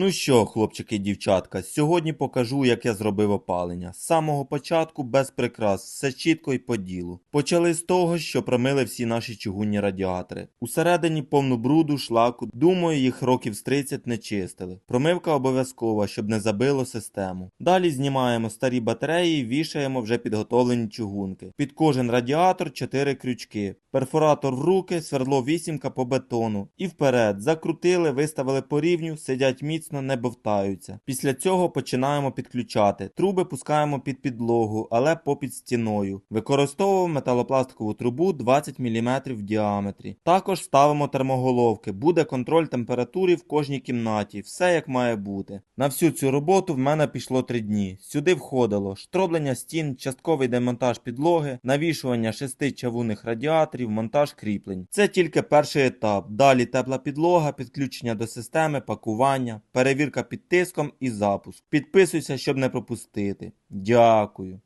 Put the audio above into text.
Ну що, хлопчики і дівчатка, сьогодні покажу, як я зробив опалення. З самого початку без прикрас, все чітко і по ділу. Почали з того, що промили всі наші чугунні радіатори. Усередині повну бруду, шлаку, думаю, їх років з 30 не чистили. Промивка обов'язкова, щоб не забило систему. Далі знімаємо старі батареї і вішаємо вже підготовлені чугунки. Під кожен радіатор 4 крючки. Перфоратор в руки, свердло вісімка по бетону. І вперед. Закрутили, виставили по рівню, сидять міцно, не бовтаються. Після цього починаємо підключати. Труби пускаємо під підлогу, але попід стіною. Використовуємо металопластикову трубу 20 мм в діаметрі. Також ставимо термоголовки. Буде контроль температури в кожній кімнаті. Все як має бути. На всю цю роботу в мене пішло 3 дні. Сюди входило штроблення стін, частковий демонтаж підлоги, навішування шести чавунних радіаторів, монтаж кріплень. Це тільки перший етап. Далі тепла підлога, підключення до системи, пакування, перевірка під тиском і запуск. Підписуйся, щоб не пропустити. Дякую.